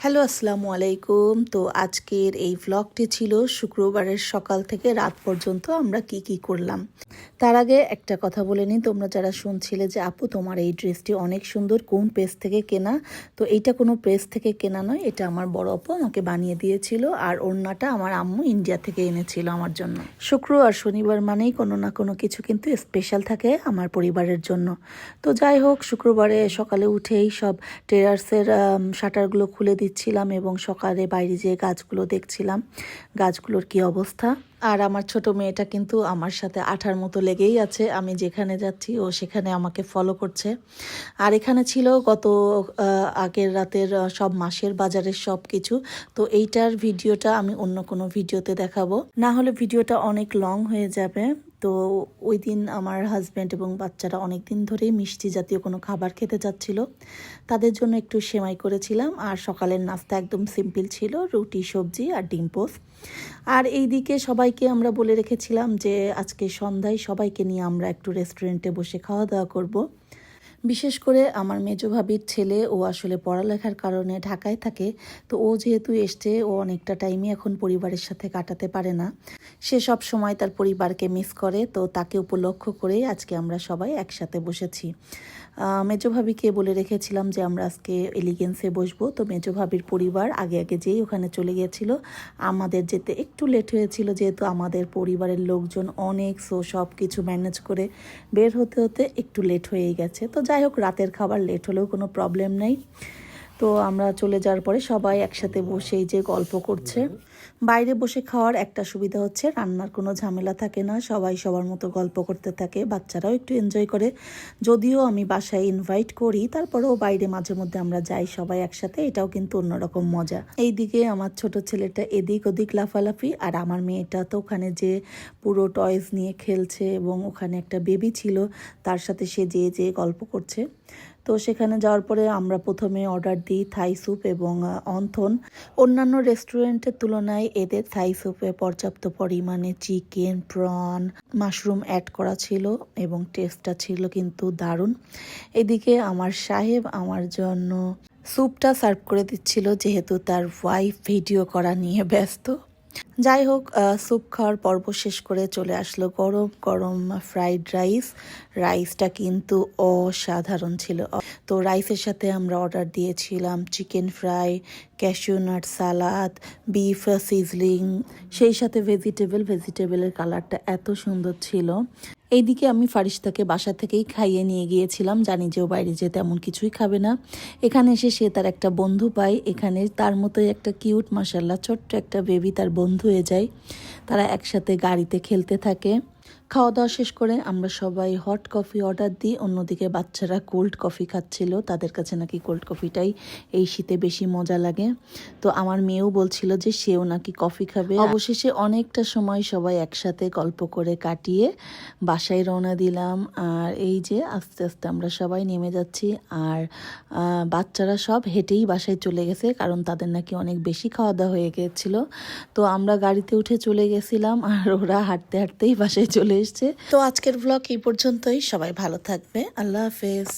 Hello, আসসালামু আলাইকুম। তো আজকের এই ভ্লগটি ছিল শুক্রবারের সকাল থেকে রাত পর্যন্ত আমরা কি কি করলাম। তার আগে একটা কথা বলে নিই, তোমরা যারা শুনছিলে যে আপু তোমার এই ড্রেসটি অনেক সুন্দর, কোন পেজ থেকে কেনা? তো এইটা কোনো পেজ থেকে কেনা নয়, এটা আমার বড় আপু আমাকে বানিয়ে দিয়েছিল আর ওড়নাটা আমার আম্মু ইন্ডিয়া থেকে এনেছিল আমার জন্য। শুক্র আর শনিবার মানেই কোনো না কোনো কিছু কিন্তু স্পেশাল থাকে আমার পরিবারের জন্য। তো যাই হোক, শুক্রবারে সকালে উঠেই সব টেরার্সের শাটারগুলো খুলে দিচ্ছিলাম এবং সকালে বাইরে যেয়ে গাছগুলো দেখছিলাম। গাছগুলোর কি অবস্থা? আর আমার ছোট মেয়েটা কিন্তু আমার সাথে আঠার মতো লেগেই আছে। আমি যেখানে যাচ্ছি, ও সেখানে আমাকে ফলো করছে। আর এখানে ছিল গত আগের রাতের সব মাসের বাজারের সব কিছু। তো এইটার ভিডিওটা আমি অন্য কোনো ভিডিওতে দেখাবো। না হলে ভিডিওটা অনেক লং হয়ে যাবে। তো ওই দিন আমার হাজব্যান্ড এবং বাচ্চারা অনেক দিন ধরেই মিষ্টি জাতীয় কোনো খাবার খেতে চাচ্ছিল তাদের জন্য একটু সেমাই করেছিলাম আর সকালের নাস্তা একদম সিম্পল ছিল, রুটি, সবজি আর ডিম পোস আর এই দিকে সবাইকে আমরা বলে রেখেছিলাম যে আজকে সন্ধ্যায় সবাইকে নিয়ে আমরা একটু রেস্টুরেন্টে বসে খাওয়া দাওয়া করব। বিশেষ করে আমার মেজো ভাবির ছেলে, ও আসলে পড়ালেখার কারণে ঢাকায় থাকে। তো ও যেহেতু এসছে, ও অনেকটা টাইমই এখন পরিবারের সাথে কাটাতে পারে না। সে সব সময় তার পরিবারকে মিস করে, তো তাকে উপলক্ষ করেই আজকে আমরা সবাই একসাথে বসেছি। মেজো ভাবিকে বলে রেখেছিলাম যে আমরা আজকে এলিগেন্সে বসবো। তো মেজো ভাবির পরিবার আগে আগে যেই ওখানে চলে গিয়েছিল, আমাদের যেতে একটু লেট হয়েছিল, যেহেতু আমাদের পরিবারের লোকজন অনেক সো সব কিছু ম্যানেজ করে বের হতে হতে একটু লেট হয়েই গেছে। তো যাই হোক রাতের খাবার লেট হলেও কোনো প্রবলেম নেই। তো আমরা চলে যাওয়ার পরে সবাই একসাথে বসেই যে গল্প করছে। বাইরে বসে খাওয়ার একটা সুবিধা হচ্ছে, রান্নার কোনো ঝামেলা থাকে না, সবাই সবার মতো গল্প করতে থাকে, বাচ্চারাও একটু এনজয় করে। যদিও আমি বাসায় ইনভাইট করি, তারপরেও বাইরে মাঝে মধ্যে আমরা যাই সবাই একসাথে, এটাও কিন্তু অন্যরকম মজা। এইদিকে আমার ছোট ছেলেটা এদিক ওদিক লাফালাফি, আর আমার মেয়েটা তো ওখানে যে পুরো টয়েস নিয়ে খেলছে এবং ওখানে একটা বেবি ছিল, তার সাথে সে যেয়ে যেয়ে গল্প করছে। তো সেখানে যাওয়ার পরে আমরা প্রথমে অর্ডার দিই থাই স্যুপ এবং অন্থন। অন্যান্য রেস্টুরেন্টের তুলনায় এদের থাই স্যুপে পর্যাপ্ত পরিমাণে চিকেন প্রন মাশরুম অ্যাড করা ছিল এবং টেস্টটা ছিল কিন্তু দারুণ। এদিকে আমার সাহেব আমার জন্য স্যুপটা সার্ভ করে দিচ্ছিল, যেহেতু তার ওয়াইফ ভিডিও করা নিয়ে ব্যস্ত। যাই হোক স্যুপ খাওয়ার পর্ব শেষ করে চলে আসলো গরম গরম ফ্রাইড রাইস রাইসটা কিন্তু অসাধারণ ছিল। তো রাইসের সাথে আমরা অর্ডার দিয়েছিলাম chicken fry cashew nut salad beef sizzling সেই সাথে ভেজিটেবল ভেজিটেবলের কালারটা এত সুন্দর ছিল। এইদিকে আমি ফারিস্তাকে বাসা থেকেই খাইয়ে নিয়ে গিয়েছিলাম। জানি যে ও বাইরে যেতে তেমন কিছুই খাবে না। এখানে এসে সে তার একটা বন্ধু পায়। এখানে তার মতোই একটা কিউট মাসাল্লাহ ছোট্ট একটা বেবি তার বন্ধু হয়ে যায়। তারা একসাথে গাড়িতে খেলতে থাকে। খাওয়া দাওয়া শেষ করে আমরা সবাই হট কফি অর্ডার দিই অন্যদিকে বাচ্চারা কোল্ড কফি খাচ্ছিল। তাদের কাছে নাকি কোল্ড কফিটাই এই শীতে বেশি মজা লাগে। তো আমার মেয়েও বলছিল যে সেও নাকি কফি খাবে। অবশেষে অনেকটা সময় সবাই একসাথে গল্প করে কাটিয়ে বাসায় রওনা দিলাম। আর এই যে আস্তে আস্তে আমরা সবাই নেমে যাচ্ছি। আর বাচ্চারা সব হেঁটেই বাসায় চলে গেছে কারণ তাদের নাকি অনেক বেশি খাওয়া দাওয়া হয়ে গিয়েছিল তো আমরা গাড়িতে উঠে চলে গেছিলাম আর ওরা হাঁটতে হাঁটতেই বাসায় চলে এসছে তো আজকের ব্লগ এই পর্যন্তই। সবাই ভালো থাকবে। আল্লাহ হাফেজ।